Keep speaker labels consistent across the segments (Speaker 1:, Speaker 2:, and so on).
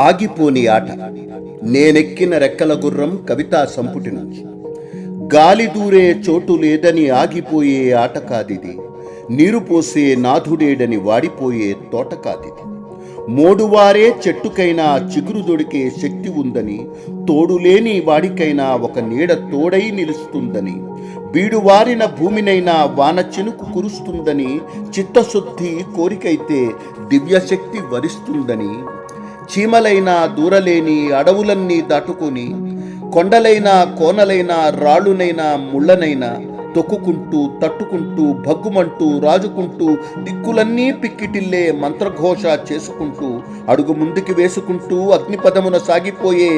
Speaker 1: ఆగిపోని ఆట. నేనెక్కిన రెక్కల గుర్రం కవితా సంపుటి నుంచి గాలి దూరే చోటు లేదని ఆగిపోయే ఆట కాదిది. నీరు పోసే నాథుడేడని వాడిపోయే తోట కాదిది. మోడువారే చెట్టుకైనా చిగురు దొడికే శక్తి ఉందని తోడులేని వాడికైనా ఒక నీడ తోడై నిలుస్తుందని బీడువారిన భూమినైనా వాన చినుకు కురుస్తుందని చిత్తశుద్ధి కోరికైతే దివ్యశక్తి వరిస్తుందని చీమలైనా దూరలేని అడవులన్నీ దాటుకొని కొండలైనా కోనలైనా రాళ్ళునైనా ముళ్ళనైనా తొక్కుకుంటూ తట్టుకుంటూ భగ్గుమంటూ రాజుకుంటూ దిక్కులన్నీ పిక్కిటిల్లే మంత్రఘోష చేసుకుంటూ అడుగు ముందుకి వేసుకుంటూ అగ్నిపదమున సాగిపోయే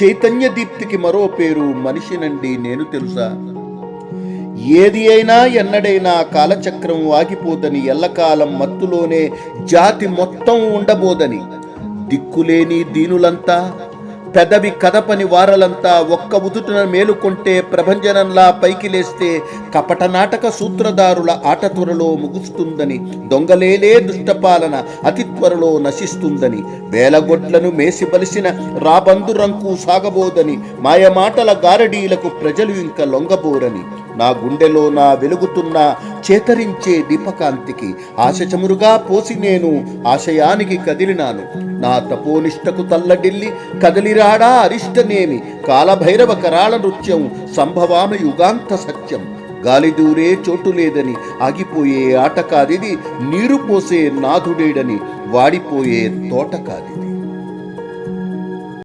Speaker 1: చైతన్య దీప్తికి మరో పేరు మనిషినండి నేను తెలుసా? ఏది అయినా ఎన్నడైనా కాలచక్రం ఆగిపోదని ఎల్లకాలం మత్తులోనే జాతి మొత్తం ఉండబోదని దిక్కులేని దీనులంతా పెదవి కదపని వారలంతా ఒక్క ఉదుటన మేలుకొంటే ప్రభంజనంలా పైకి లేస్తే కపట నాటక సూత్రధారుల ఆట త్వరలో ముగుస్తుందని దొంగలేలే దుష్టపాలన అతి త్వరలో నశిస్తుందని వేలగొడ్లను మేసి బలిసిన రాబందు రంకు సాగబోదని మాయమాటల గారడీలకు ప్రజలు ఇంక లొంగబోరని. నా గుండెలో నా వెలుగుతున్న చేతరించే దీపకాంతికి ఆశచమురుగా పోసి నేను ఆశయానికి కదిలినాను. నా తపోనిష్టకు తల్లడిల్లి కదిలిరాడా అరిష్టనేమి? కాలభైరవ కరాళ నృత్యం సంభవామ యుగాంత సత్యం. గాలి దూరే చోటు లేదని ఆగిపోయే ఆట కాదిది నీరు పోసే నాథుడేడని వాడిపోయే తోట కాదిది